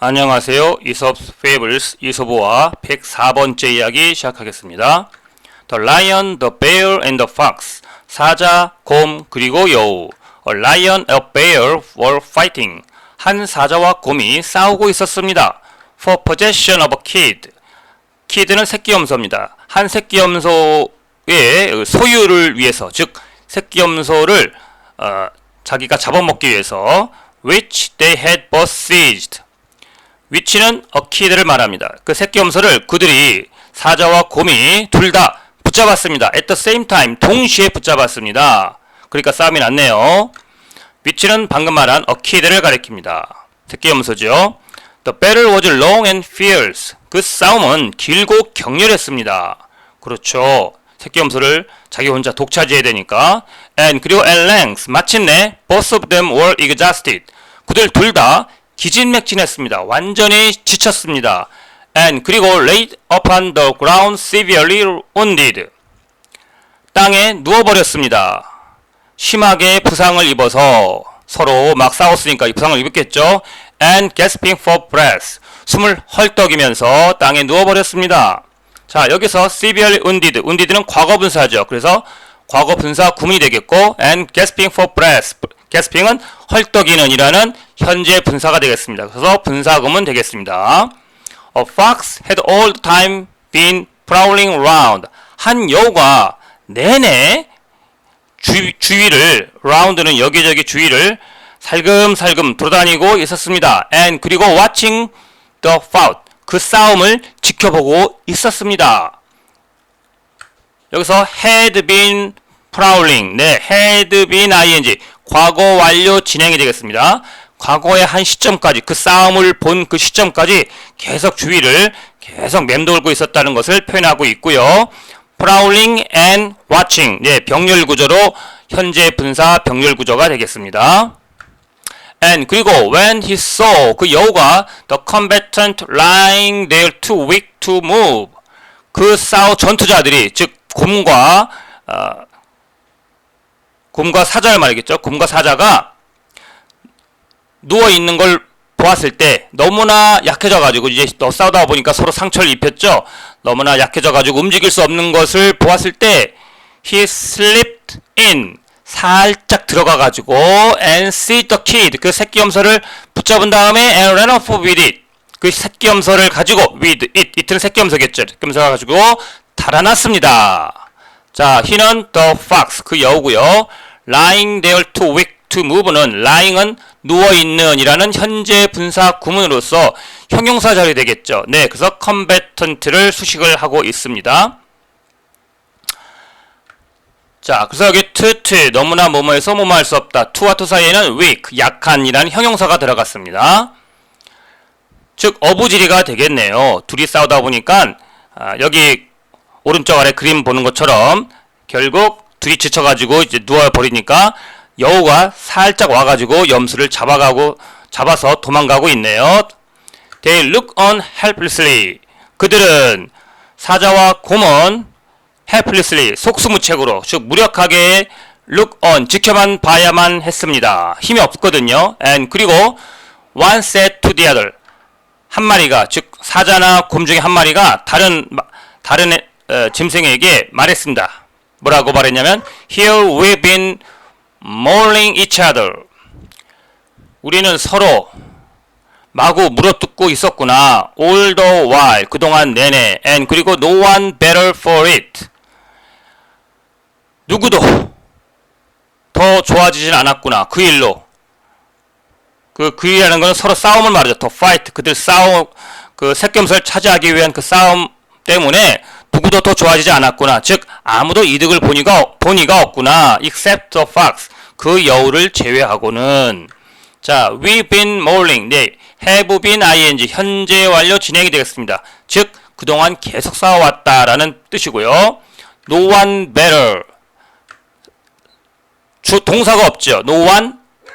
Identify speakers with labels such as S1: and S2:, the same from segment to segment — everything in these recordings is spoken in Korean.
S1: 안녕하세요. 이솝스 페이블스 이솝어와 104번째 이야기 시작하겠습니다. The lion, the bear and the fox. 사자, 곰, 그리고 여우. A lion, a bear were fighting. 한 사자와 곰이 싸우고 있었습니다. For possession of a kid. kid는 새끼 염소입니다. 한 새끼 염소의 소유를 위해서, 즉 새끼 염소를 어, 자기가 잡아먹기 위해서 which they had seized. 위치는 어키드를 말합니다. 그 새끼염소를 그들이 사자와 곰이 둘 다 붙잡았습니다. At the same time, 동시에 붙잡았습니다. 그러니까 싸움이 났네요. 위치는 방금 말한 어키드를 가리킵니다. 새끼염소죠. The battle was long and fierce. 그 싸움은 길고 격렬했습니다. 그렇죠. 새끼염소를 자기 혼자 독차지해야 되니까. And 그리고 at length 마침내 both of them were exhausted. 그들 둘 다 기진맥진했습니다. 완전히 지쳤습니다. And 그리고 laid upon the ground severely wounded. 땅에 누워버렸습니다. 심하게 부상을 입어서 서로 막 싸웠으니까 이 부상을 입었겠죠. And gasping for breath. 숨을 헐떡이면서 땅에 누워버렸습니다. 자, 여기서 severely wounded. wounded는 과거 분사죠. 그래서 과거 분사 구문이 되겠고 and gasping for breath. gasping은 헐떡이는 이라는 현재 분사가 되겠습니다. 그래서 분사구문 되겠습니다. A fox had all the time been prowling around. 한 여우가 내내 주, 주위를 라운드는 여기저기 주위를 살금살금 돌아다니고 있었습니다. And 그리고 watching the fight 그 싸움을 지켜보고 있었습니다. 여기서 had been prowling 네 had been ing 과거 완료 진행이 되겠습니다. 과거의 한 시점까지 그 싸움을 본 그 시점까지 계속 주위를 계속 맴돌고 있었다는 것을 표현하고 있고요. prowling and watching 네 병렬 구조로 현재 분사 병렬 구조가 되겠습니다. And 그리고 when he saw 그 여우가 the combatant lying there too weak to move 그 싸우 전투자들이 즉 곰과 어, 곰과 사자를 말이겠죠. 곰과 사자가 누워 있는 걸 보았을 때 너무나 약해져 가지고 이제 너 싸우다 보니까 서로 상처를 입혔죠. 너무나 약해져 가지고 움직일 수 없는 것을 보았을 때 he slipped in 살짝 들어가 가지고 and seized the kid 그 새끼 염소를 붙잡은 다음에 and ran off with it 그 새끼 염소를 가지고 with it it는 새끼 염소겠죠. 새끼 염소가 가지고 달아났습니다. 자, he는 the fox 그 여우고요. lying there too weak to move는 lying은 누워 있는 이라는 현재 분사 구문으로서 형용사 자리 되겠죠. 네, 그래서 combatant를 수식을 하고 있습니다. 자, 그래서 여기 to, to 너무나 뭐뭐해서 뭐뭐 할 수 없다. to와 to 사이에는 weak 약한이라는 형용사가 들어갔습니다. 즉 어부지리가 되겠네요. 둘이 싸우다 보니까 아, 여기 오른쪽 아래 그림 보는 것처럼 결국 둘이 지쳐가지고 이제 누워버리니까 여우가 살짝 와가지고 염수를 잡아가고 잡아서 도망가고 있네요. They look on helplessly. 그들은 사자와 곰은 helplessly 속수무책으로 즉 무력하게 look on 지켜만 봐야만 했습니다. 힘이 없거든요. And 그리고 one said to the other 한 마리가 즉 사자나 곰 중에 한 마리가 다른 마- 다른 애- 어, 짐승에게 말했습니다. 뭐라고 말했냐면 Here we've been mauling each other. 우리는 서로 마구 물어뜯고 있었구나. All the while 그동안 내내 and 그리고 no one better for it. 누구도 더 좋아지진 않았구나. 그 일로. 그, 그 일이라는 건 서로 싸움을 말하죠. 더 fight. 그들 싸움, 그 색겸소를 차지하기 위한 그 싸움 때문에 누구도 더 좋아지지 않았구나. 즉, 아무도 이득을 보니가, 보니가 없구나. except the fox. 그 여우를 제외하고는. 자, we've been mauling. 네. have been ing. 현재 완료 진행이 되겠습니다. 즉, 그동안 계속 싸워왔다라는 뜻이고요. no one better. 주, 동사가 없죠. no one.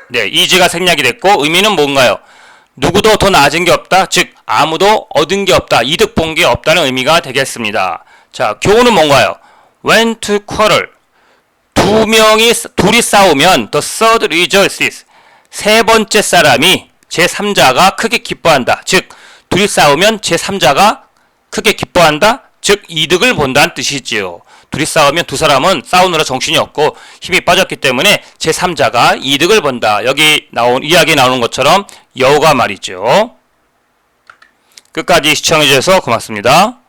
S1: 네, 이지가 생략이 됐고 의미는 뭔가요? 누구도 더 나아진 게 없다. 즉 아무도 얻은 게 없다. 이득 본 게 없다는 의미가 되겠습니다. 자, 교훈은 뭔가요? When to quarrel. 두 명이 둘이 싸우면 the third rejoices. 세 번째 사람이 제3자가 크게 기뻐한다. 즉 둘이 싸우면 제3자가 크게 기뻐한다. 즉 이득을 본다는 뜻이지요. 둘이 싸우면 두 사람은 싸우느라 정신이 없고 힘이 빠졌기 때문에 제3자가 이득을 본다. 여기 나온 이야기 나오는 것처럼 여우가 말이죠. 끝까지 시청해 주셔서 고맙습니다.